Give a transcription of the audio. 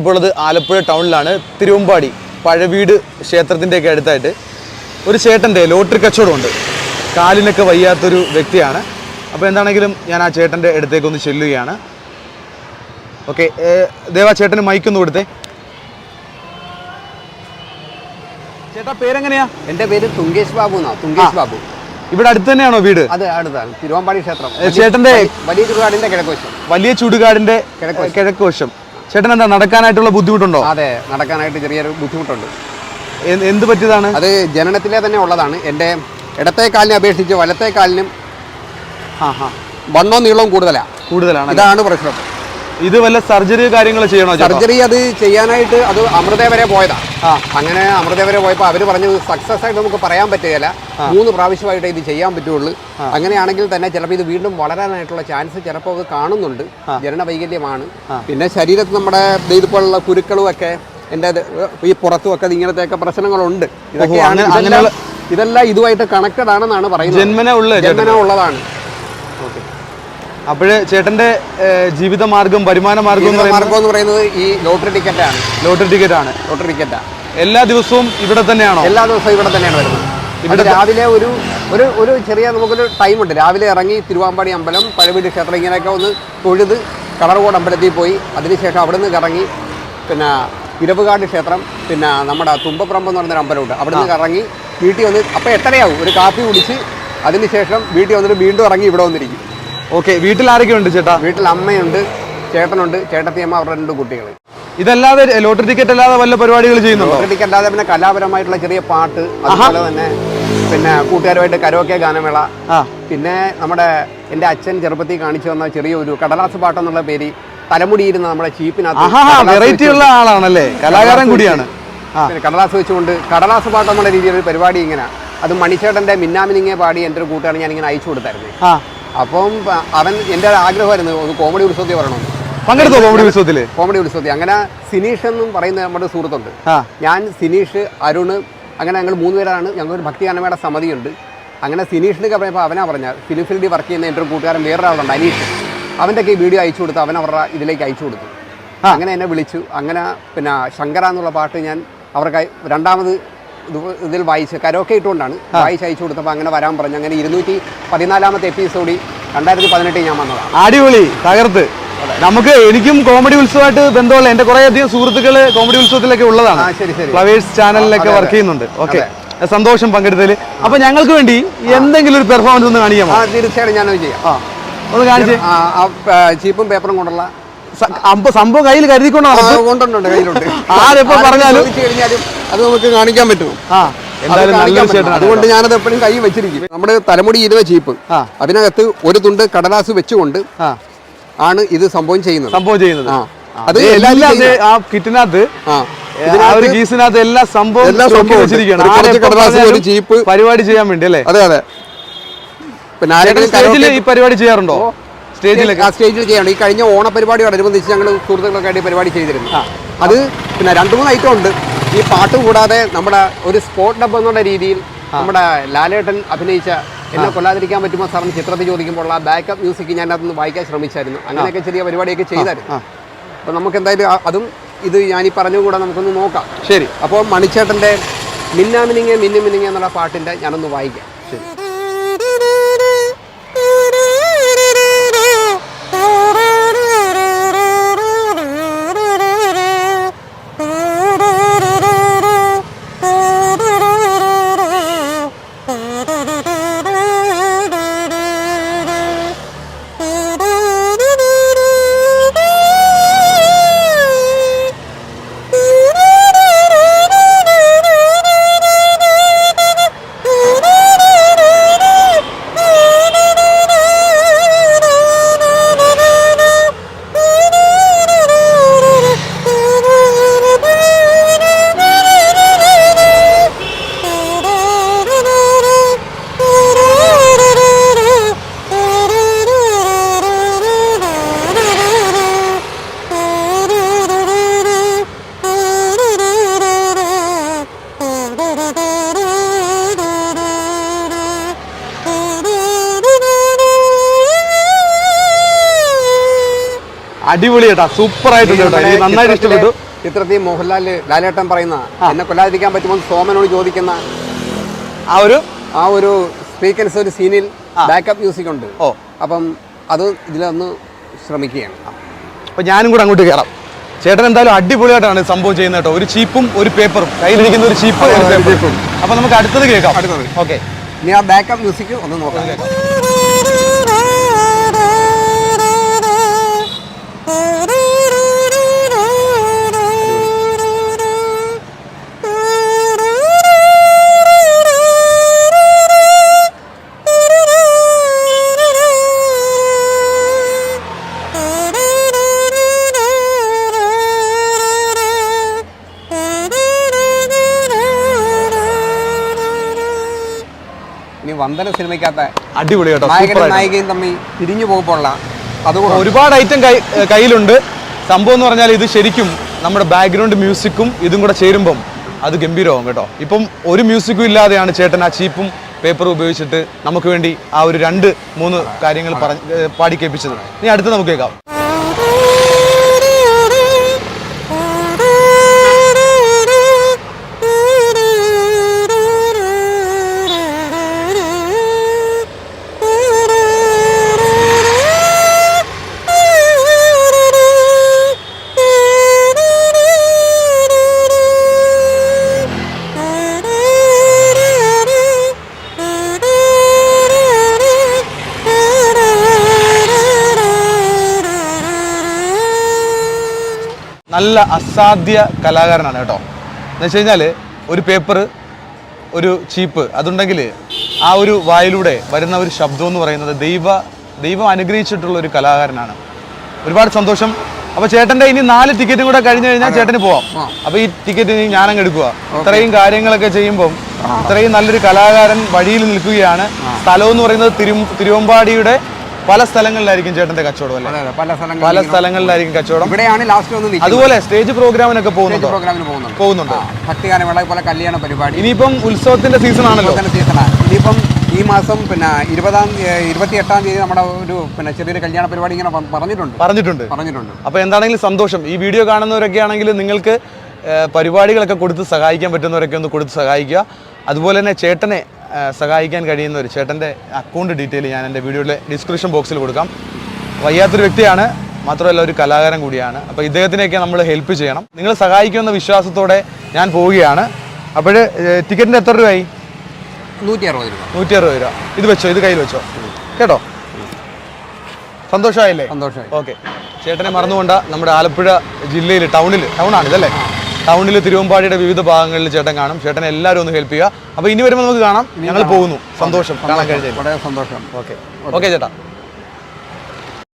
ഞാനിപ്പോൾ ഉള്ളത് ആലപ്പുഴ ടൗണിലാണ് തിരുവമ്പാടി പഴവീട് ക്ഷേത്രത്തിന്റെയൊക്കെ അടുത്തായിട്ട്. ഒരു ചേട്ടന്റെ ലോട്ടറി കച്ചവടമുണ്ട്. കാലിനൊക്കെ വയ്യാത്തൊരു വ്യക്തിയാണ്. അപ്പോൾ എന്താണെങ്കിലും ഞാൻ ആ ചേട്ടന്റെ അടുത്തേക്ക് ഒന്ന് ചെല്ലുകയാണ്. ഓക്കെ ദേവാ ചേട്ടന് മൈക്കൊന്ന് കൊടുത്തേ. ചേട്ടാ പേരെങ്ങനെയാ? എന്റെ പേര് തുങ്കേഷ് ബാബു എന്നാ തുങ്കേഷ് ബാബു. ഇവിടെ അടുത്ത് തന്നെയാണോ വീട്? അതെ അടുത്താണ്. തിരുവമ്പാടി ക്ഷേത്രം. ചേട്ടന്റെ വലിയ ചുടുകാടിന്റെ കിഴക്കുവശം വലിയ ചുടുകാടിന്റെ കിഴക്ക് വശം. കിഴക്ക് വശം ചേട്ടൻ എന്താ നടക്കാനായിട്ടുള്ള ബുദ്ധിമുട്ടുണ്ടോ? അതെ നടക്കാനായിട്ട് ചെറിയൊരു ബുദ്ധിമുട്ടുണ്ട്. എന്ത് പറ്റിയതാണ്? അത് ജനനത്തിലെ തന്നെ ഉള്ളതാണ്. എന്റെ ഇടത്തെ കാലിനെ അപേക്ഷിച്ച് വലത്തെ കാലിനും വണ്ണവും നീളവും കൂടുതലാണ് കൂടുതലാണ് ഇതാണ് പ്രശ്നം. ഇത് വല്ല സർജറി കാര്യങ്ങൾ ചെയ്യണോ സർജറി അത് ചെയ്യാനായിട്ട് അത് അമൃത വരെ പോയതാ. അങ്ങനെ അമൃത വരെ പോയപ്പോൾ അവർ പറഞ്ഞു സക്സസ് ആയിട്ട് നമുക്ക് പറയാൻ പറ്റുകയില്ല. മൂന്ന് പ്രാവശ്യമായിട്ട് ഇത് ചെയ്യാൻ പറ്റുള്ളൂ. അങ്ങനെയാണെങ്കിൽ തന്നെ ചിലപ്പോൾ ഇത് വീണ്ടും വളരാനായിട്ടുള്ള ചാൻസ് ചിലപ്പോൾ അത് കാണുന്നുണ്ട്. ജനന വൈകല്യമാണ്. പിന്നെ ശരീരത്തിൽ നമ്മുടെ ഇതുപോലുള്ള കുരുക്കളും ഒക്കെ എന്റെ ഈ പുറത്തും ഒക്കെ ഇങ്ങനത്തെയൊക്കെ പ്രശ്നങ്ങളുണ്ട്. ഇതൊക്കെയാണ് ഇതെല്ലാം- ഇതുമായിട്ട് കണക്റ്റഡ് ആണെന്നാണ് പറയുന്നത്. ജന്മന ഉള്ളതാണ്. ചേട്ടൻ അപ്പോഴ് ചേട്ടന്റെ ജീവിത മാർഗം വരുമാന മാർഗം എന്ന് പറയുന്നത് മാർഗം എന്ന് പറയുന്നത് ഈ ലോട്ടറി ടിക്കറ്റാണ്. ലോട്ടറി ടിക്കറ്റ് ആണ് ലോട്ടറി ടിക്കറ്റാണ് എല്ലാ ദിവസവും ഇവിടെ തന്നെയാണോ? എല്ലാ ദിവസവും ഇവിടെ തന്നെയാണ് വരുന്നത്. ഇവിടെ രാവിലെ ഒരു ഒരു ഒരു ചെറിയ നമുക്കൊരു ടൈമുണ്ട്. രാവിലെ ഇറങ്ങി തിരുവാമ്പാടി അമ്പലം പഴവീട് ക്ഷേത്രം ഇങ്ങനെയൊക്കെ ഒന്ന് തൊഴുത് കളർകോട് അമ്പലത്തിൽ പോയി. അതിനുശേഷം അവിടെ നിന്ന് ഇറങ്ങി പിന്നെ ഇരവുകാട് ക്ഷേത്രം പിന്നെ നമ്മുടെ തുമ്പപ്പറമ്പ് എന്ന് പറഞ്ഞൊരു അമ്പലമുണ്ട്. അവിടെ നിന്ന് ഇറങ്ങി വീട്ടിൽ വന്ന് അപ്പോൾ എട്ടരയാവും. ഒരു കാപ്പി കുടിച്ച് അതിനുശേഷം വീട്ടിൽ വന്നിട്ട് വീണ്ടും ഇറങ്ങി ഇവിടെ വന്നിരിക്കും. ഓക്കെ വീട്ടിൽ ആരൊക്കെ ഉണ്ട് ചേട്ടാ? വീട്ടിൽ അമ്മയുണ്ട് ചേട്ടനുണ്ട് ചേട്ടത്തിയമ്മ അവരുടെ രണ്ട് കുട്ടികൾ ഇതല്ലാതെ ലോട്ടറി ടിക്കറ്റ് അല്ലാതെ വല്ല പരിപാടികൾ ചെയ്യുന്നുണ്ടോ? ടിക്കറ്റ് അല്ലാതെ പിന്നെ കലാപരമായിട്ടുള്ള ചെറിയ പാട്ട് അതുപോലെ തന്നെ പിന്നെ കൂട്ടുകാരുമായിട്ട് കരോക്കെ ഗാനമേള. പിന്നെ നമ്മുടെ എന്റെ അച്ഛൻ ചെറുപ്പത്തിൽ കാണിച്ചു തന്ന ചെറിയൊരു കടലാസ് പാട്ടെന്നുള്ള പേര് തലമുടിയിരുന്ന നമ്മുടെ ചീപ്പിനകത്ത് വെറൈറ്റി ഉള്ള ആളാണല്ലേ? കലാകാരൻ കൂടിയാണ്. കടലാസ് വെച്ചുകൊണ്ട് കടലാസ് പാട്ട് എന്നുള്ള രീതിയിൽ ഒരു പരിപാടി ഇങ്ങനെ. അത് മണിച്ചേട്ടന്റെ മിന്നാമിനിങ്ങെ പാടി എന്റെ ഒരു കൂട്ടുകാരൻ ഇങ്ങനെ അയച്ചു കൊടുത്തായിരുന്നു. അപ്പം അവൻ എന്റെ ഒരു ആഗ്രഹമായിരുന്നു ഒന്ന് കോമഡി ഉത്സവത്തിൽ പറയണമെന്ന് പങ്കെടുത്തോ കോമഡി ഉത്സവത്തിൽ കോമഡി ഉത്സവത്തിൽ. അങ്ങനെ സിനീഷ് എന്നും പറയുന്ന നമ്മുടെ സുഹൃത്തുണ്ട്. ഞാൻ സിനീഷ് അരുൺ അങ്ങനെ ഞങ്ങൾ മൂന്ന് പേരാണ്. ഒരു ഭക്തിഗാനമേട സമിതിയുണ്ട്. അങ്ങനെ സിനീഷിനൊക്കെ പറയുമ്പോൾ അവനാ പറഞ്ഞ ഫിലിം ഫീൽഡിൽ വർക്ക് ചെയ്യുന്ന എന്റെ ഒരു കൂട്ടുകാരൻ വേറൊരാളുണ്ട് അനീഷ്. അവന്റെ ഒക്കെ ഈ വീഡിയോ അയച്ചു കൊടുത്ത് അവൻ അവരുടെ ഇതിലേക്ക് അയച്ചു കൊടുത്തു. അങ്ങനെ എന്നെ വിളിച്ചു. അങ്ങനെ പിന്നെ ശങ്കര എന്നുള്ള പാട്ട് ഞാൻ അവർക്ക് രണ്ടാമത് ഇതിൽ വായിച്ച് കരോക്കെ ഇട്ടുകൊണ്ടാണ് വായിച്ച് അയച്ചു കൊടുത്തപ്പോൾ അങ്ങനെ വരാൻ പറഞ്ഞു അങ്ങനെ ഇരുന്നൂറ്റി പതിനാലാമത്തെ എപ്പിസോഡി രണ്ടായിരത്തി പതിനെട്ടിൽ ഞാൻ വന്നതാണ്. അടിപൊളി തകർത്ത്. നമുക്ക് എനിക്കും കോമഡി ഉത്സവമായിട്ട് ബന്ധമുള്ള എന്റെ കുറെ അധികം സുഹൃത്തുക്കൾ കോമഡി ഉത്സവത്തിലൊക്കെ ഉള്ളതാണ്. ഫ്ലവേഴ്സ് ചാനലിലൊക്കെ വർക്ക് ചെയ്യുന്നുണ്ട്. ഓക്കെ സന്തോഷം പങ്കെടുത്തതിൽ അപ്പൊ ഞങ്ങൾക്ക് വേണ്ടി എന്തെങ്കിലും ഒരു പെർഫോമൻസ് ഒന്ന് കാണിക്കാമോ? തീർച്ചയായിട്ടും ഞാനത് ചെയ്യാം. ഒന്ന് കാണിച്ചേ. ചീപ്പും പേപ്പറും കൊണ്ടുള്ള സംഭവം കയ്യിൽ കരുതിക്കൊണ്ടാണ് കയ്യിലുണ്ട്. ആരെപ്പോ പറഞ്ഞാലും അത് നമുക്ക് കാണിക്കാൻ പറ്റും. ആ. അതുകൊണ്ട് ഞാനത് എപ്പോഴും കൈ വെച്ചിരിക്കും. നമ്മുടെ തലമുടി ഇരുവ ചീപ്പ്. അതിനകത്ത് ഒരു തുണ്ട് കടലാസ് വെച്ചുകൊണ്ട് ആണ് ഇത് സംഭവം ചെയ്യുന്നത്. സംഭവം ചെയ്യുന്നത്. അത് ആ കിറ്റിനകത്ത് ഗീസിനകത്ത് എല്ലാ സംഭവം. ഒരു ചീപ്പ്. പരിപാടി ചെയ്യാൻ വേണ്ടി അല്ലേ? അതെ അതെ. ഈ പരിപാടി ചെയ്യാറുണ്ടോ? സ്റ്റേജിലൊക്കെ ആ സ്റ്റേജിൽ ചെയ്യണം. ഈ കഴിഞ്ഞ ഓണ ഓണപരിപാടിയോടനുബന്ധിച്ച് ഞങ്ങൾ സുഹൃത്തുക്കളൊക്കെ പരിപാടി ചെയ്തിരുന്നു. അത് പിന്നെ രണ്ട് മൂന്ന് ഐറ്റം ഉണ്ട്. ഈ പാട്ട് കൂടാതെ നമ്മുടെ ഒരു സ്പോട്ട് ഡബ് എന്നുള്ള രീതിയിൽ നമ്മുടെ ലാലേട്ടൻ അഭിനയിച്ച എന്നെ കൊല്ലാതിരിക്കാൻ പറ്റുമോ സാറിന് ചിത്രത്തിൽ ചോദിക്കുമ്പോൾ ആ ബാക്കപ്പ് മ്യൂസിക് ഞാൻ അതൊന്ന് വായിക്കാൻ ശ്രമിച്ചായിരുന്നു. അങ്ങനെയൊക്കെ ചെറിയ പരിപാടിയൊക്കെ ചെയ്തായിരുന്നു. അപ്പോൾ നമുക്ക് എന്തായാലും അതും ഇത് ഞാൻ ഈ പറഞ്ഞു കൂടെ നമുക്കൊന്ന് നോക്കാം. ശരി. അപ്പോൾ മണിച്ചേട്ടന്റെ മിന്നാമിനിങ്ങെ മിന്നു മിനിങ്ങെ എന്നുള്ള പാട്ടിന്റെ ഞാനൊന്ന് വായിക്കാം. അടിപൊളി കേട്ടാ. സൂപ്പർ ആയിട്ടുണ്ട് നന്നായിട്ട് ഇഷ്ടപ്പെട്ടു. ചിത്രത്തിൽ മോഹൻലാൽ ലാലേട്ടൻ പറയുന്ന എന്നെ കൊല്ലാതിരിക്കാൻ പറ്റുമോ സോമനോട് ചോദിക്കുന്ന ആ ഒരു ആ ഒരു സ്പീക്കൻസ് ഒരു സീനിൽ ബാക്കപ്പ് മ്യൂസിക് ഉണ്ട്. ഓ. അപ്പം അത് ഇതിലൊന്ന് ശ്രമിക്കുകയാണ്. അപ്പൊ ഞാനും കൂടെ അങ്ങോട്ട് കയറാം ചേട്ടൻ എന്തായാലും അടിപൊളിയായിട്ടാണ് സംഭവം ചെയ്യുന്നത് കേട്ടോ. ഒരു ചീപ്പും ഒരു പേപ്പറും. കയ്യിലിരിക്കുന്ന ഒരു ചീപ്പ് ഒരു പേപ്പറും. അപ്പൊ നമുക്ക് അടുത്തത് കേൾക്കാം. അടുത്തത്. ഓക്കെ. ഇനി ആ ബാക്കപ്പ് മ്യൂസിക് ഒന്ന് നോക്കാം. ഇനി വന്ദന സിനിമയ്ക്കകത്ത് അടിപൊളി കേട്ടോ. നായകനും. നായികയും തമ്മിൽ തിരിഞ്ഞു പോകുമ്പോഴുള്ള അതുകൊണ്ട് ഒരുപാട് ഐറ്റം കയ്യിലുണ്ട്. സംഭവം എന്ന് പറഞ്ഞാൽ ഇത് ശരിക്കും നമ്മുടെ ബാക്ക്ഗ്രൗണ്ട് മ്യൂസിക്കും ഇതും കൂടെ ചേരുമ്പം അത് ഗംഭീരമാകും കേട്ടോ. ഇപ്പം ഒരു മ്യൂസിക്കും ഇല്ലാതെയാണ് ചേട്ടൻ ആ ചീപ്പും പേപ്പറും ഉപയോഗിച്ചിട്ട് നമുക്ക് വേണ്ടി ആ ഒരു രണ്ട് മൂന്ന് കാര്യങ്ങൾ പറഞ്ഞ് പാടി കേൾപ്പിച്ചത്. ഇനി അടുത്ത് നമുക്ക് കേൾക്കാം. നല്ല അസാധ്യ കലാകാരനാണ് കേട്ടോ. എന്ന് വെച്ച് കഴിഞ്ഞാൽ ഒരു പേപ്പർ ഒരു ചീപ്പ് അതുണ്ടെങ്കിൽ ആ ഒരു വായിലൂടെ വരുന്ന ഒരു ശബ്ദം എന്ന് പറയുന്നത് ദൈവ ദൈവം അനുഗ്രഹിച്ചിട്ടുള്ള ഒരു കലാകാരനാണ്. ഒരുപാട് സന്തോഷം. അപ്പൊ ചേട്ടന്റെ ഇനി നാല് ടിക്കറ്റും കൂടെ കഴിഞ്ഞു കഴിഞ്ഞാൽ ചേട്ടന് പോവാം. അപ്പൊ ഈ ടിക്കറ്റ് ഇനി ഞാനങ്ങ് എടുക്കുക. ഇത്രയും കാര്യങ്ങളൊക്കെ ചെയ്യുമ്പോൾ ഇത്രയും നല്ലൊരു കലാകാരൻ വഴിയിൽ നിൽക്കുകയാണ്. സ്ഥലം എന്ന് പറയുന്നത് തിരു തിരുവമ്പാടിയുടെ പല സ്ഥലങ്ങളിലായിരിക്കും ചേട്ടന്റെ കച്ചവടം അല്ലേ? പല സ്ഥലങ്ങളിൽ പല സ്ഥലങ്ങളിലായിരിക്കും കച്ചവടം. ഇവിടെയാണ് ലാസ്റ്റ് ഒന്ന് അതുപോലെ സ്റ്റേജ് പ്രോഗ്രാമിനൊക്കെ പോകുന്നുണ്ടോ? പ്രോഗ്രാമിന് പോകുന്നുണ്ട്. പോകുന്നുണ്ട്. ആ, ഭക്തിഗാനമേള പോലെ കല്യാണ പരിപാടി. ഇനിയിപ്പം ഉത്സവത്തിന്റെ സീസൺ ആണല്ലോ. സീസണാണ് ഇനിയിപ്പം ഈ മാസം പിന്നെ ഇരുപതാം ഇരുപത്തി എട്ടാം തീയതി നമ്മുടെ ഒരു പിന്നെ ചെറിയൊരു കല്യാണ പരിപാടി ഇങ്ങനെ പറഞ്ഞിട്ടുണ്ട്. പറഞ്ഞിട്ടുണ്ട്. പറഞ്ഞിട്ടുണ്ട്. അപ്പൊ എന്താണെങ്കിലും സന്തോഷം. ഈ വീഡിയോ കാണുന്നവരൊക്കെ ആണെങ്കിൽ നിങ്ങൾക്ക് പരിപാടികളൊക്കെ കൊടുത്ത് സഹായിക്കാൻ പറ്റുന്നവരൊക്കെ ഒന്ന് കൊടുത്ത് സഹായിക്കുക. അതുപോലെ തന്നെ ചേട്ടനെ ഏഹ്, കഴിയുന്ന ഒരു ചേട്ടന്റെ അക്കൗണ്ട് ഡീറ്റെയിൽ ഞാൻ എന്റെ വീഡിയോയിലെ ഡിസ്ക്രിപ്ഷൻ ബോക്സിൽ കൊടുക്കാം. വയ്യാത്തൊരു വ്യക്തിയാണ് മാത്രമല്ല ഒരു കലാകാരൻ കൂടിയാണ്. അപ്പോൾ ഇദ്ദേഹത്തിനെയൊക്കെ നമ്മൾ ഹെൽപ്പ് ചെയ്യണം. നിങ്ങൾ സഹായിക്കുമെന്ന വിശ്വാസത്തോടെ ഞാൻ പോവുകയാണ്. അപ്പോൾ ടിക്കറ്റിന് എത്ര രൂപയായി? നൂറ്റി അറുപത് രൂപ. നൂറ്റി അറുപത് രൂപ. ഇത് വെച്ചോ ഇത് കയ്യിൽ വെച്ചോ? കേട്ടോ? സന്തോഷമായില്ലേ? സന്തോഷമായി. ഓക്കെ. ചേട്ടനെ മറന്നുകൊണ്ട നമ്മുടെ ആലപ്പുഴ ജില്ലയിൽ ടൗണിൽ ടൗണാണ് ഇതല്ലേ ടൗണിൽ തിരുവമ്പാടിയുടെ വിവിധ ഭാഗങ്ങളിൽ ചേട്ടൻ കാണും. ചേട്ടൻ എല്ലാവരും ഒന്ന് ഹെൽപ്പ് ചെയ്യുക. അപ്പോൾ ഇനി വരുമ്പോൾ നമുക്ക് കാണാം. ഞങ്ങൾ പോകുന്നു. സന്തോഷം. കാണാൻ കഴിഞ്ഞു വളരെ സന്തോഷം. ഓക്കെ. ഓക്കെ ചേട്ടാ.